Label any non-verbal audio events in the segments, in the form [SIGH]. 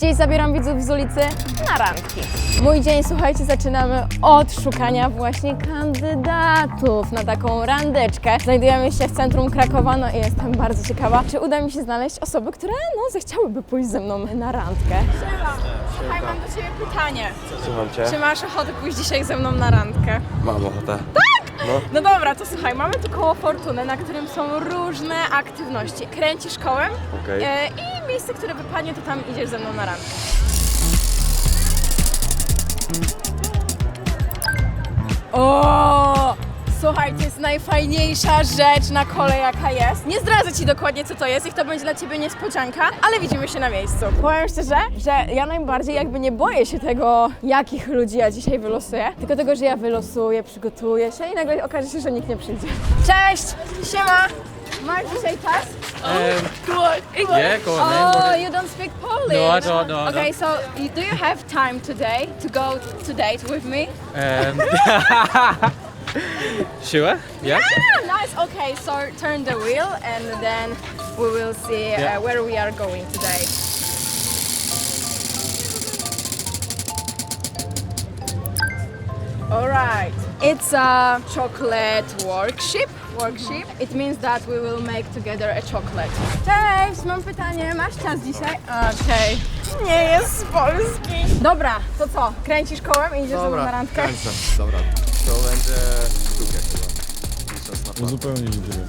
Dziś zabieram widzów z ulicy na randki. Mój dzień, słuchajcie, zaczynamy od szukania właśnie kandydatów na taką randeczkę. Znajdujemy się w centrum Krakowa, no i jestem bardzo ciekawa, czy uda mi się znaleźć osoby, które no zechciałyby pójść ze mną na randkę. Siema, słuchaj, mam do Ciebie pytanie. Słucham cię. Czy masz ochotę pójść dzisiaj ze mną na randkę? Mam ochotę. No dobra, to słuchaj, mamy tu koło Fortuny, na którym są różne aktywności. Kręcisz kołem Okej. e, i miejsce, które wypadnie, to tam idziesz ze mną na randkę. O! Słuchaj, to jest najfajniejsza rzecz na kole, jaka jest. Nie zdradzę Ci dokładnie, co to jest, i to będzie dla Ciebie niespodzianka, ale widzimy się na miejscu. Powiem szczerze, że ja najbardziej jakby nie boję się tego, jakich ludzi ja dzisiaj wylosuję, tylko tego, że ja wylosuję, przygotuję się i nagle okaże się, że nikt nie przyjdzie. Cześć! Siema! Masz dzisiaj czas? Yeah, go on, man. Oh, you don't speak Polish. No, I don't, no, I Okay, so you- do you have time today to go to date with me? Um, [LAUGHS] sure? Yeah. Ah, nice. Okay, so turn the wheel and then we will see uh, Yeah. where we are going today. All right. It's a chocolate workshop. Workshop. It means that we will make together a chocolate. Cześć, mam pytanie. Masz czas dzisiaj? Okej. Nie jest z Polski. Dobra, to co? Kręcisz kołem i idziesz ze mną na randkę? kręcę. Dobra. To będzie sztuka chyba. Licząc na to. Zupełnie nie wiem.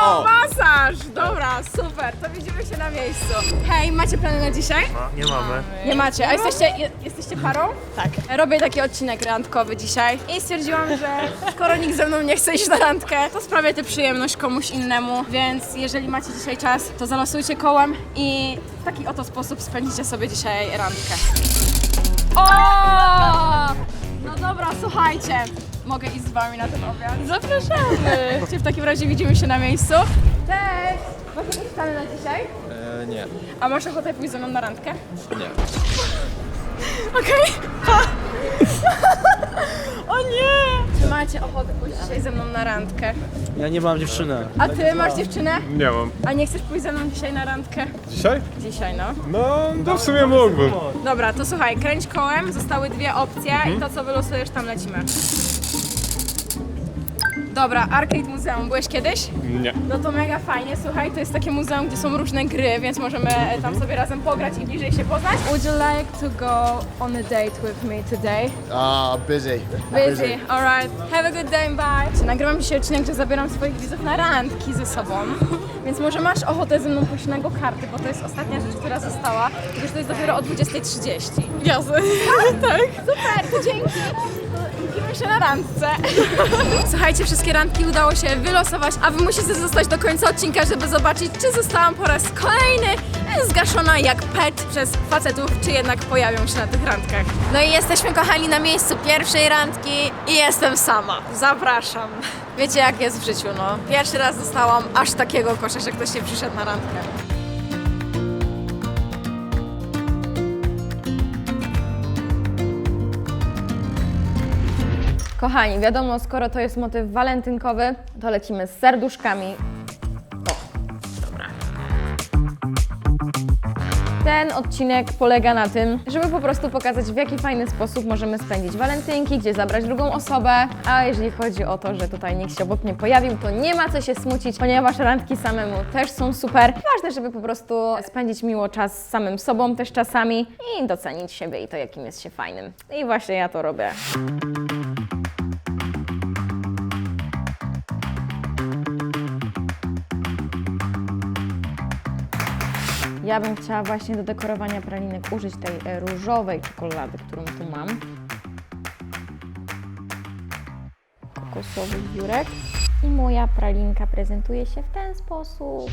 O, masaż! Dobra, super, to widzimy się na miejscu. Hej, macie plany na dzisiaj? Nie mamy. Nie macie, a jesteście, je, jesteście parą? Tak. Robię taki odcinek randkowy dzisiaj i stwierdziłam, że skoro nikt ze mną nie chce iść na randkę, to sprawię tę przyjemność komuś innemu, więc jeżeli macie dzisiaj czas, to zalosujcie kołem i w taki oto sposób spędzicie sobie dzisiaj randkę. O! Dobra, słuchajcie. Mogę iść z wami na ten obiad? Zapraszamy! [LAUGHS] W takim razie widzimy się na miejscu. Cześć! Masz jakieś plany na dzisiaj? E, nie. A masz ochotę pójść ze mną na randkę? Nie. Okej. Pa. [LAUGHS] o nie! Czy macie ochotę pójść dzisiaj ze mną na randkę? Ja nie mam dziewczyny. A ty masz dziewczynę? Nie mam. A nie chcesz pójść ze mną dzisiaj na randkę? Dzisiaj? Dzisiaj, no. No, to w sumie mógłbym. Dobra, to słuchaj, kręć kołem, zostały dwie opcje i to co wylosujesz tam lecimy. Dobra, Arcade Muzeum, byłeś kiedyś? Nie. No to mega fajnie, słuchaj, to jest takie muzeum, gdzie są różne gry, więc możemy e, tam sobie razem pograć i bliżej się poznać. Would you like to go on a date with me today? A, busy. Busy, alright. Have a good day, bye. Nagrywam dzisiaj odcinek, gdzie zabieram swoich widzów na randki ze sobą. [LAUGHS] Więc może masz ochotę ze mną pójść na go-karty, bo to jest ostatnia rzecz, która została. Chociaż to jest dopiero o 20.30. Jasne. [LAUGHS] tak. Super, to dzięki. Na randce. [LAUGHS] Słuchajcie, wszystkie randki udało się wylosować, a wy musicie zostać do końca odcinka, żeby zobaczyć, czy zostałam po raz kolejny zgaszona jak pet przez facetów, czy jednak pojawią się na tych randkach. No i jesteśmy kochani na miejscu pierwszej randki i jestem sama. Zapraszam. Wiecie jak jest w życiu, no. Pierwszy raz dostałam aż takiego kosza, że ktoś nie przyszedł na randkę. Kochani, wiadomo, skoro to jest motyw walentynkowy, to lecimy z serduszkami. Ten odcinek polega na tym, żeby po prostu pokazać, w jaki fajny sposób możemy spędzić walentynki, gdzie zabrać drugą osobę. A jeżeli chodzi o to, że tutaj nikt się obok nie pojawił, to nie ma co się smucić, ponieważ randki samemu też są super. Ważne, żeby po prostu spędzić miło czas z samym sobą też czasami i docenić siebie i to, jakim jest się fajnym. I właśnie ja to robię. Ja bym chciała właśnie do dekorowania pralinek użyć tej e, różowej czekolady, którą tu mam. Kokosowy biurek. I moja pralinka prezentuje się w ten sposób.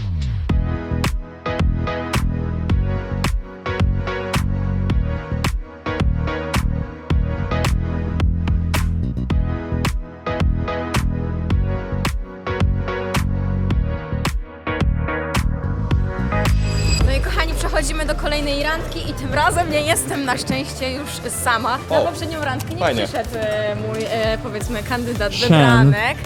Randki i tym razem nie jestem na szczęście już sama. Na O, poprzednią randkę nie fajnie. przyszedł e, mój, e, powiedzmy, kandydat Shen. wybranek.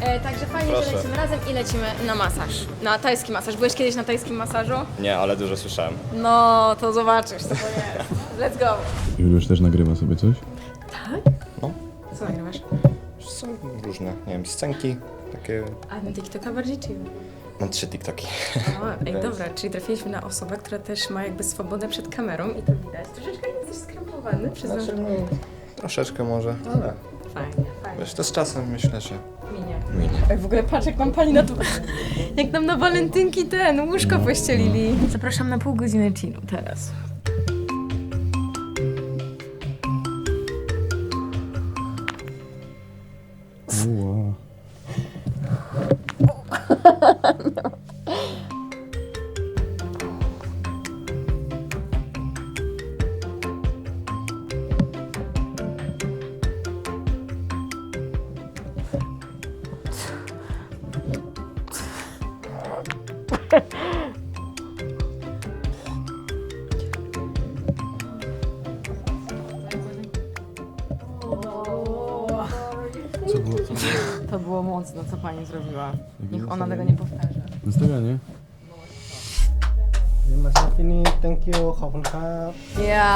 E, także fajnie, że Proszę. lecimy razem i lecimy na masaż. Na tajski masaż. Byłeś kiedyś na tajskim masażu? Nie, ale dużo słyszałem. No, to zobaczysz, co to jest. Let's go. Juliusz też nagrywa sobie coś? Co nagrywasz? Są różne, nie wiem, scenki, takie... A na TikToka bardziej czy? Mam trzy TikToki. O, ej, dobra, czyli trafiliśmy na osobę, która też ma jakby swobodę przed kamerą i to widać. Troszeczkę jesteś skrępowany, przyznam. Znaczy, no, troszeczkę może, ale Fajnie, fajnie. wiesz, to z czasem myślę, że Minie. minie. Ej, w ogóle patrz, jak nam pali na to. Jak nam na walentynki ten łóżko pościelili. Zapraszam na pół godziny chillu teraz. Uła. zrobiła. Niech ona tego nie powtarza. Nastawianie? มาที่ที่นี่ thank you ขอบคุณครับ Ja,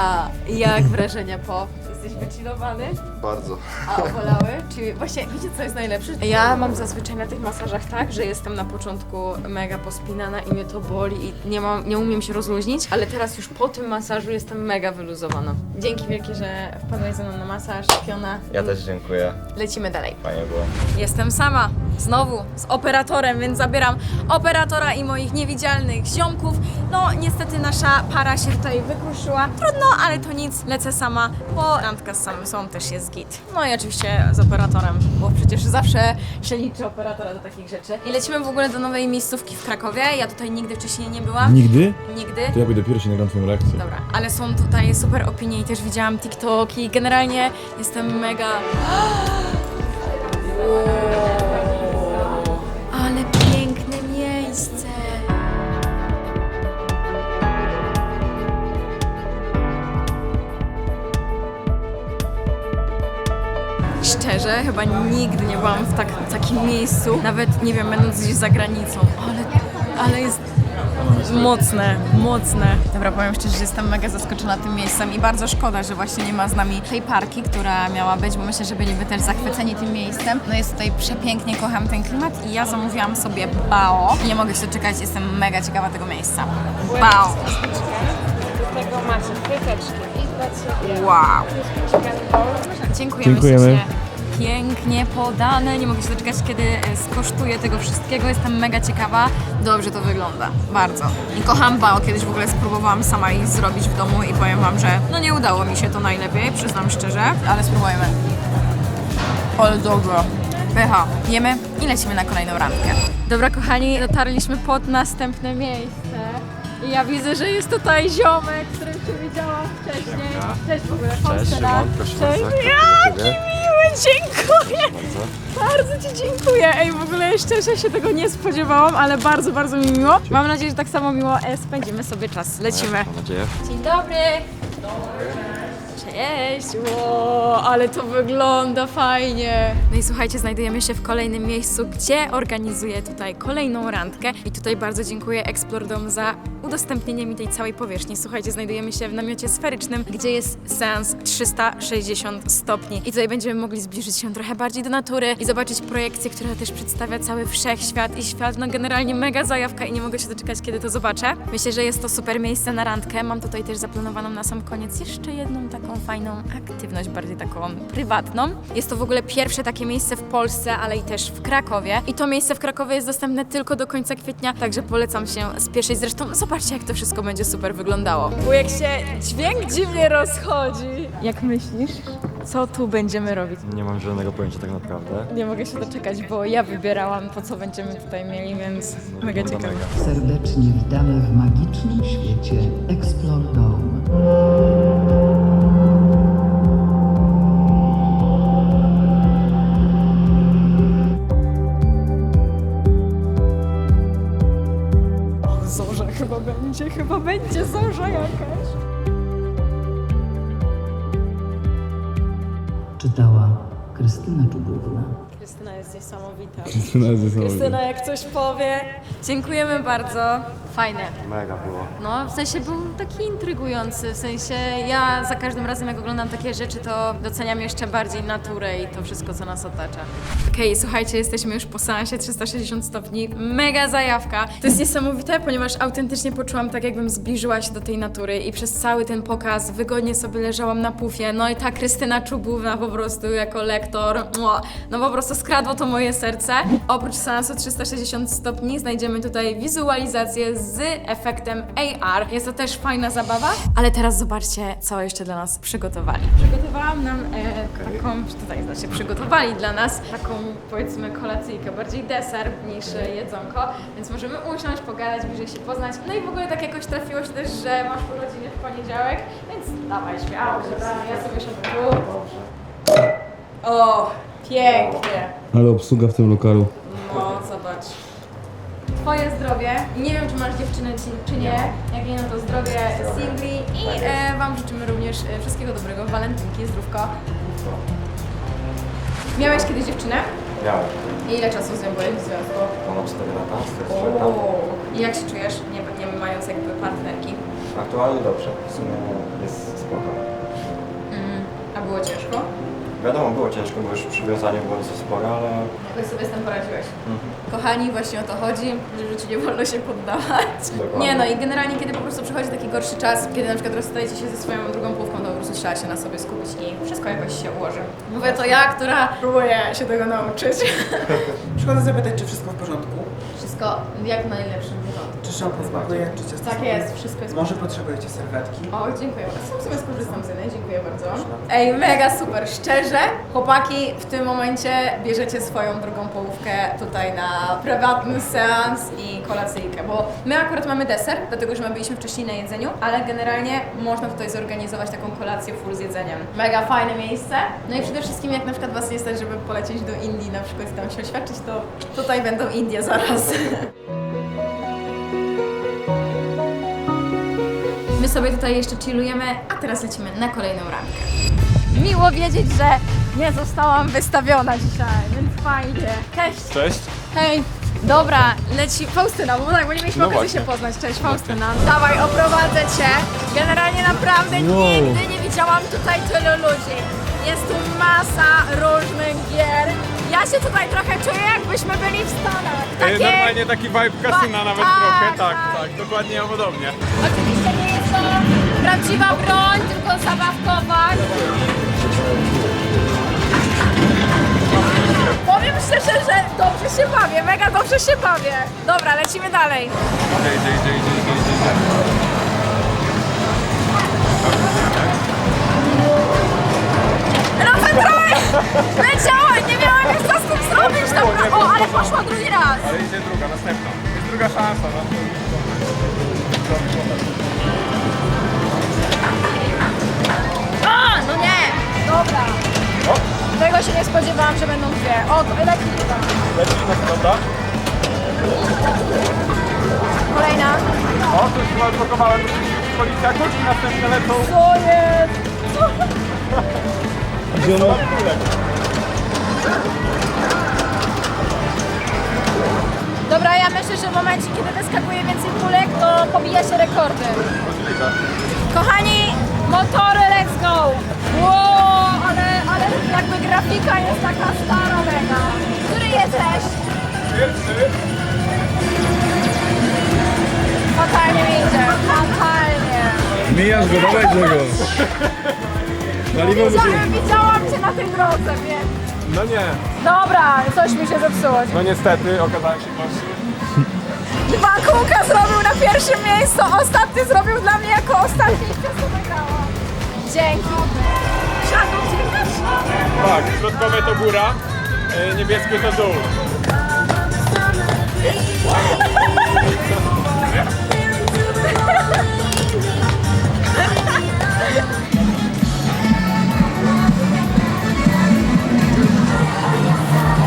jak wrażenia po? Jesteś wychillowany? Bardzo. A obolały? Czy właśnie, wiecie co jest najlepsze? Ja mam zazwyczaj na tych masażach tak, że jestem na początku mega pospinana i mnie to boli i nie, mam, nie umiem się rozluźnić, ale teraz już po tym masażu jestem mega wyluzowana. Dzięki wielkie, że wpadłaś ze mną na masaż, piona. Ja też dziękuję, Lecimy dalej. fajnie było. Jestem sama, znowu, z operatorem, więc zabieram operatora i moich niewidzialnych ziomków. No, niestety nasza para się tutaj wykruszyła. Trudno, ale to nic, lecę sama, bo randka z samym sobą też jest git. No i oczywiście z operatorem, bo przecież zawsze się liczy operatora do takich rzeczy. I lecimy w ogóle do nowej miejscówki w Krakowie. Ja tutaj nigdy wcześniej nie byłam. Nigdy? Nigdy. To ja pójdę pierwszy nagram twoją reakcję. Dobra, ale są tutaj super opinie i też widziałam TikToki. Generalnie jestem mega. [GASPS] Ale Szczerze, chyba nigdy nie byłam w tak, takim miejscu, nawet nie wiem, będąc gdzieś za granicą, ale, ale jest Mocne, mocne. Dobra, powiem szczerze, że jestem mega zaskoczona tym miejscem i bardzo szkoda, że właśnie nie ma z nami tej parki, która miała być, bo myślę, że byliby też zachwyceni tym miejscem. No jest tutaj przepięknie, kocham ten klimat i ja zamówiłam sobie bao. Nie mogę się doczekać, jestem mega ciekawa tego miejsca. Bao. Tego macie fryteczki i Ciebie. Wow. Dziękujemy, Dziękujemy. Pięknie podane. Nie mogę się doczekać, kiedy e, skosztuję tego wszystkiego. Jestem mega ciekawa. Dobrze to wygląda. Bardzo. I kocham bao. Kiedyś w ogóle spróbowałam sama ich zrobić w domu i powiem Wam, że no nie udało mi się to najlepiej, przyznam szczerze, ale spróbujemy. Ale dobro. Pycha. Jemy i lecimy na kolejną randkę. Dobra, kochani, dotarliśmy pod następne miejsce. I ja widzę, że jest tutaj ziomek, którym się widziałam wcześniej. Cześć w ogóle, Cześć, Szymon, proszę Cześć. Jaki miły, dziękuję. Bardzo Ci dziękuję. Ej, w ogóle szczerze się tego nie spodziewałam, ale bardzo, bardzo mi miło. Mam nadzieję, że tak samo miło e, spędzimy sobie czas. Lecimy. Mam nadzieję. Dzień dobry. Cześć! Ło, ale to wygląda fajnie. No i słuchajcie, znajdujemy się w kolejnym miejscu, gdzie organizuję tutaj kolejną randkę. I tutaj bardzo dziękuję Explordom za udostępnienie mi tej całej powierzchni. Słuchajcie, znajdujemy się w namiocie sferycznym, gdzie jest seans 360 stopni. I tutaj będziemy mogli zbliżyć się trochę bardziej do natury i zobaczyć projekcję, która też przedstawia cały wszechświat i świat. No generalnie mega zajawka i nie mogę się doczekać, kiedy to zobaczę. Myślę, że jest to super miejsce na randkę. Mam tutaj też zaplanowaną na sam koniec jeszcze jedną taką fajną aktywność, bardziej taką prywatną. Jest to w ogóle pierwsze takie miejsce w Polsce, ale i też w Krakowie. I to miejsce w Krakowie jest dostępne tylko do końca kwietnia, także polecam się spieszyć. Zresztą zobaczcie, jak to wszystko będzie super wyglądało. Bo jak się dźwięk dziwnie rozchodzi. Jak myślisz, co tu będziemy robić? Nie mam żadnego pojęcia tak naprawdę. Nie mogę się doczekać, bo ja wybierałam to, co będziemy tutaj mieli, więc mega ciekawe. Serdecznie witamy w magicznym świecie Explore Dome. Chyba będzie zorza jakaś. Czytała Krystyna Czubówna. Krystyna jest niesamowita. [LAUGHS] Krystyna jest niesamowita. Krystyna jak coś powie. Dziękujemy bardzo. Fajne. Mega było. No, w sensie był taki intrygujący, w sensie ja za każdym razem jak oglądam takie rzeczy, to doceniam jeszcze bardziej naturę i to wszystko, co nas otacza. Okej, słuchajcie, jesteśmy już po seansie 360 stopni, mega zajawka. To jest niesamowite, ponieważ autentycznie poczułam tak, jakbym zbliżyła się do tej natury i przez cały ten pokaz wygodnie sobie leżałam na pufie, no i ta Krystyna Czubówna po prostu jako lektor, mua, no po prostu skradło to moje serce. Oprócz seansu 360 stopni znajdziemy tutaj wizualizację z efektem AR. Jest to też fajna zabawa, ale teraz zobaczcie, co jeszcze dla nas przygotowali. Przygotowałam nam e, taką, tutaj znaczy przygotowali dla nas taką powiedzmy kolacyjkę, bardziej deser niż jedzonko, więc możemy usiąść, pogadać, bliżej się poznać. No i w ogóle tak jakoś trafiło się też, że masz urodziny w poniedziałek, więc dawaj śmiało ja sobie siądę tu. O, pięknie. Ale obsługa w tym lokalu. No, zobacz. Twoje zdrowie. Nie wiem, czy masz dziewczynę, czy, czy nie. Jak nie, no to zdrowie singli. I e, Wam życzymy również e, wszystkiego dobrego. Walentynki, zdrówko. Miałeś kiedyś dziewczynę? Miałem. I ile czasu z nią byłeś w związku? Ponad 4 lata, 4 lata. Uuu. I jak się czujesz, nie, nie mając jakby partnerki? Aktualnie dobrze. W sumie jest spoko. Mm. A było ciężko? Wiadomo, było ciężko, bo już przywiązanie było dosyć spore, ale Jak sobie z tym poradziłeś? Kochani, właśnie o to chodzi, że w życiu nie wolno się poddawać. Dokładnie. Nie no i generalnie, kiedy po prostu przychodzi taki gorszy czas, kiedy na przykład rozstajecie się ze swoją drugą połówką, to po prostu trzeba się na sobie skupić i wszystko jakoś się ułoży. Mówię to ja, która próbuje się tego nauczyć. [LAUGHS] Przychodzę zapytać, czy wszystko w porządku? Wszystko jak w najlepszym czy ciasto Tak jest, wszystko jest Może potrzebujecie serwetki? O, dziękuję. Sam sobie skorzystam z jednej, dziękuję bardzo. Ej, mega super, szczerze. Chłopaki, w tym momencie bierzecie swoją drugą połówkę tutaj na prywatny seans i kolacyjkę, bo my akurat mamy deser, dlatego że my byliśmy wcześniej na jedzeniu, ale generalnie można tutaj zorganizować taką kolację full z jedzeniem. Mega fajne miejsce. No i przede wszystkim jak na przykład Was nie stać, żeby polecieć do Indii na przykład i tam się oświadczyć, to tutaj będą Indie zaraz. [LAUGHS] My sobie tutaj jeszcze chillujemy, a teraz lecimy na kolejną randkę. Miło wiedzieć, że nie zostałam wystawiona dzisiaj, więc fajnie. Cześć. Cześć. Hej. Dobra, leci Faustyna, bo tak, bo nie mieliśmy okazji się poznać. Cześć Faustyna. Dawaj, oprowadzę Cię. Generalnie naprawdę nigdy nie widziałam tutaj tylu ludzi. Jest tu masa różnych gier. Ja się tutaj trochę czuję, jakbyśmy byli w Stanach. Takie... Normalnie taki vibe kasyna nawet tak, trochę, tak, tak. tak, dokładnie podobnie. Oczywiście nie prawdziwa broń, tylko zabawkowa. Powiem szczerze, że dobrze się bawię, mega dobrze się bawię. Dobra, lecimy dalej. Idzie, idzie, idzie, idzie, idzie, idzie. Rowetrowy! Leciała, nie miałam nic co z tym zrobić. Dobra, o, ale poszła drugi raz. Ale idzie druga, następna. Jest druga szansa, no. Dobra. Tego się nie spodziewałam, że będą dwie. O, to elektryczna. Leci tak, dobra. Kolejna. O, tu już chyba odblokowałem policja, kurczę, następne lecą. Co jest? Ona? Dobra, ja myślę, że w momencie, kiedy wyskakuje więcej kulek, to pobija się rekordy. Kochani, motory, let's go! Wow, grafika jest taka stara mega. Który jesteś? Pierwszy. Fatalnie mi idzie, fatalnie. Mijasz go, dawaj go. Paliwo musi... Widziałam, widziałam cię na tej drodze, więc... No nie, Dobra, coś mi się zepsuło. no niestety okazałem się gorszy. Dwa kółka zrobił na pierwszym miejscu, ostatni zrobił dla mnie jako ostatni i przez to wygrałam. Dzięki. Siadł też? Tak, środkowe to góra, y, niebieskie to dół.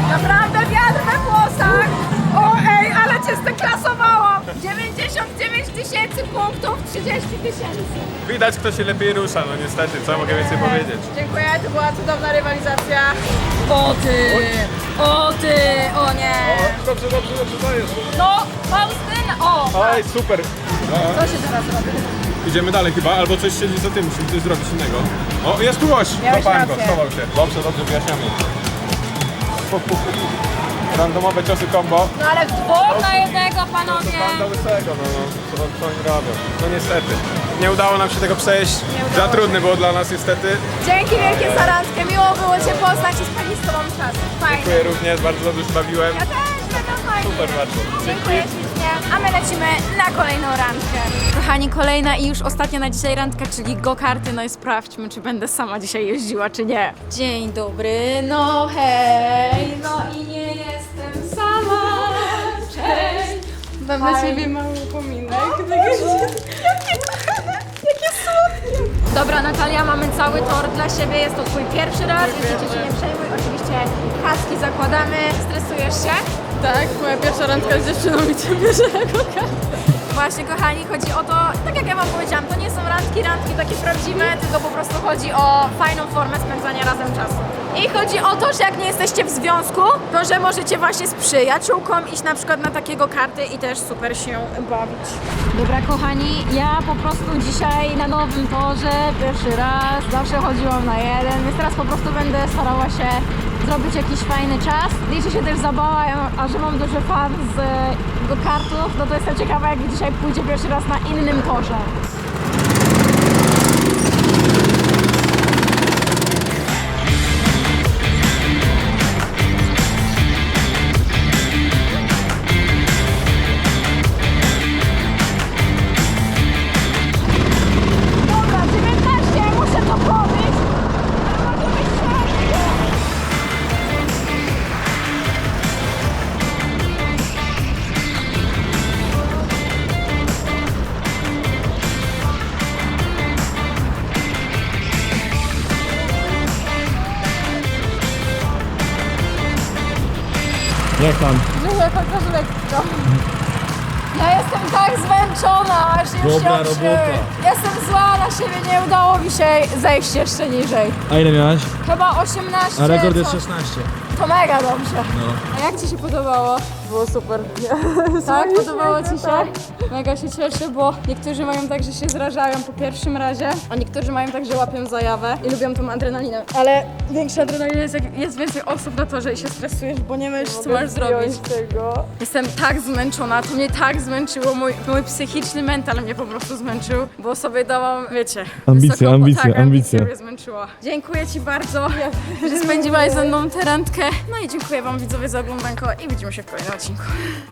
Naprawdę wiatr we włosach. O ej, ale cię zdeklasowałam. 99 tysięcy punktów, 30 tysięcy. Widać kto się lepiej rusza, no niestety, co mogę więcej powiedzieć. Dziękuję, to była cudowna rywalizacja. O ty! O ty! O nie! Dobrze, dobrze, dobrze, to jest. No, Faustyn! O! Oj, super. Co się teraz robi? Idziemy dalej chyba, albo coś siedzi za tym, musimy coś zrobić innego. O, jest tu gość! Miałeś Złapałem go, rację. schował się. Dobrze, dobrze, wyjaśniamy. [LAUGHS] Randomowe ciosy combo. No ale w dwóch na jednego, panowie! Pan do łysego, no, no, co, co oni robią? No niestety. Nie udało nam się tego przejść. Za trudne było dla nas niestety. Dzięki wielkie za randkę, miło było Cię poznać i spędzić z Tobą czas. Fajnie. Dziękuję również, bardzo dobrze się bawiłem. Ja też, mega fajnie. Super bardzo. Dziękuję ślicznie. A my lecimy na kolejną randkę. Kochani, kolejna i już ostatnia na dzisiaj randka, czyli go-karty. No i sprawdźmy, czy będę sama dzisiaj jeździła, czy nie. Dzień dobry, no hej, no i nie. Mam dla Ciebie mały upominek. Dobra, Natalia, mamy cały tor dla siebie. Jest to Twój pierwszy raz, więc Cię się nie przejmuj. Oczywiście kaski zakładamy. Stresujesz się? Tak, moja pierwsza randka z dziewczyną i Cię bierze jako Właśnie, kochani, chodzi o to, tak jak ja Wam powiedziałam, to nie są randki, randki takie prawdziwe, tylko po prostu chodzi o fajną formę spędzania razem czasu. I chodzi o to, że jak nie jesteście w związku, to że możecie właśnie z przyjaciółką iść na przykład na takiego karty i też super się bawić. Dobra, kochani, ja po prostu dzisiaj na nowym torze, pierwszy raz, zawsze chodziłam na jeden, więc teraz po prostu będę starała się zrobić jakiś fajny czas. Liczy się też zabawa, a że mam duży fan z e, go-kartów, no to jestem ciekawa, jak dzisiaj pójdzie pierwszy raz na innym torze. Tam? Żyję chociaż lekko. Ja jestem tak zmęczona, aż już Dobra się robota. Jestem zła na siebie, nie udało mi się zejść jeszcze niżej. A ile miałaś? Chyba 18. A rekord jest coś. 16. To mega dobrze. No. A jak Ci się podobało? Było super. tak? [LAUGHS] Podobało Ci się? Mega się cieszę, bo niektórzy mają tak, że się zrażają po pierwszym razie, a niektórzy mają tak, że łapią zajawę i lubią tą adrenalinę. Ale większa adrenalina jest, jak jest więcej osób na torze i się stresujesz, bo nie wiesz, co masz zrobić. Tego. Jestem tak zmęczona, to mnie tak zmęczyło, mój, mój psychiczny mental mnie po prostu zmęczył, bo sobie dałam, wiecie... Ambicje, wysoko- ambicje, tak, ambicje. mnie zmęczyła. Dziękuję Ci bardzo, że spędziłaś ze mną tę randkę. No i dziękuję Wam widzowie za oglądanko i widzimy się w kolejnym odcinku.